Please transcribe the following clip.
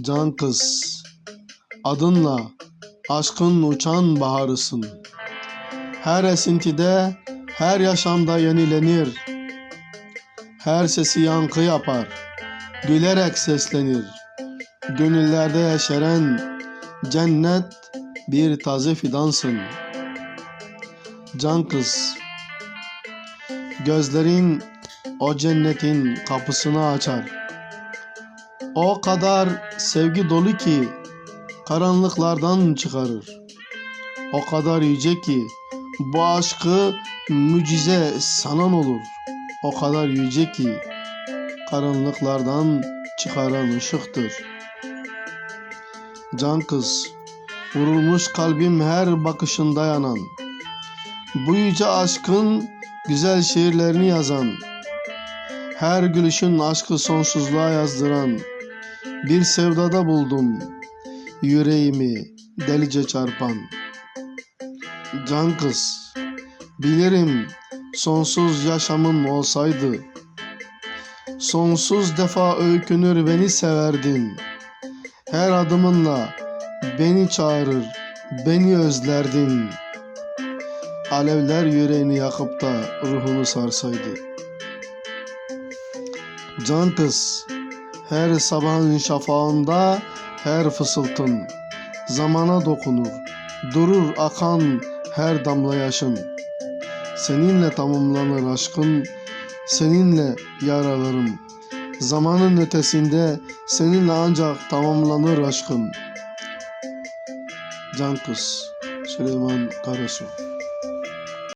Can kız, adınla aşkın uçan baharısın. Her esintide, her yaşamda yenilenir. Her sesi yankı yapar, gülerek seslenir. Gönüllerde yeşeren cennet bir taze fidansın. Can kız, gözlerin o cennetin kapısını açar. O kadar sevgi dolu ki karanlıklardan çıkarır. O kadar yüce ki bu aşkı mucize sanan olur. O kadar yüce ki karanlıklardan çıkaran ışıktır. Can kız, vurulmuş kalbim her bakışında yanan, bu yüce aşkın güzel şiirlerini yazan, her gülüşün aşkı sonsuzluğa yazdıran, bir sevdada buldum yüreğimi delice çarpan. Can kız, bilirim sonsuz yaşamın olsaydı, sonsuz defa öykünür beni severdin. Her adımınla beni çağırır, beni özlerdin. Alevler yüreğini yakıp da ruhunu sarsaydı. Can kız, her sabahın şafağında her fısıltın zamana dokunur, durur akan her damla yaşın. Seninle tamamlanır aşkın, seninle yaralarım. Zamanın ötesinde seninle ancak tamamlanır aşkın. Can kız, Süleyman Karasu.